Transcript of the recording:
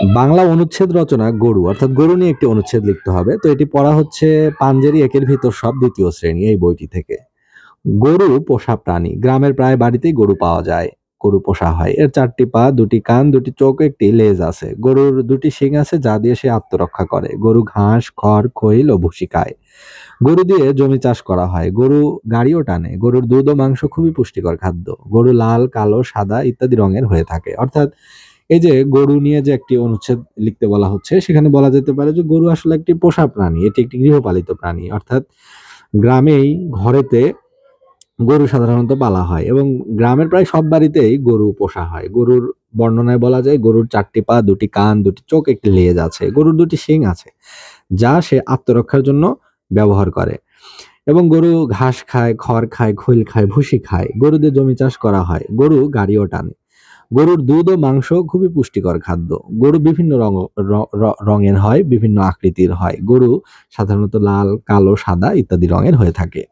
বাংলা অনুচ্ছেদ রচনা গরু, অর্থাৎ গরু নিয়ে একটি অনুচ্ছেদ লিখতে হবে। তো এটি পড়া হচ্ছে পাঞ্জেরি একের ভিতর সব দ্বিতীয় শ্রেণি এই বইটি থেকে। গরু, পোষা প্রাণী, গ্রামের প্রায় বাড়িতেই গরু পাওয়া যায়, গরু পোষা হয়। এর চারটি পা, দুটি কান, দুটি চোখ, একটি লেজ আছে। গরুর দুটি শিং আছে যা দিয়ে সে আত্মরক্ষা করে। গরু ঘাস, খড়, খৈল ও ভুসি খায়। গরু দিয়ে জমি চাষ করা হয়। গরু গাড়িও টানে। গরুর দুধ ও মাংস খুবই পুষ্টিকর খাদ্য। গরু লাল, কালো, সাদা ইত্যাদি রঙের হয়ে থাকে। অর্থাৎ এই যে গরু নিয়ে যে একটি অনুচ্ছেদ লিখতে বলা হচ্ছে, সেখানে বলা যেতে পারে যে গরু আসলে একটি পোষা প্রাণী, এটি একটি গৃহপালিত প্রাণী। অর্থাৎ গ্রামেই, ঘরেতে গরু সাধারণত পালা হয় এবং গ্রামের প্রায় সব বাড়িতেই গরু পোষা হয়। গরুর বর্ণনায় বলা যায়, গরুর চারটি পা, দুটি কান, দুটি চোখ, একটি লেজ আছে, গরুর দুটি শিং আছে, যা সে আত্মরক্ষার জন্য ব্যবহার করে। এবং গরু ঘাস খায়, খড় খায়, খৈল খায়, ভুসি খায়, গরুদের জমি চাষ করা হয়, গরু গাড়িও টানে। গরুর দুধ ও মাংস খুবই পুষ্টিকর খাদ্য। গরু বিভিন্ন রঙ রঙের হয়, বিভিন্ন আকৃতির হয়। গরু সাধারণত লাল, কালো, সাদা ইত্যাদি রঙের হয়ে থাকে।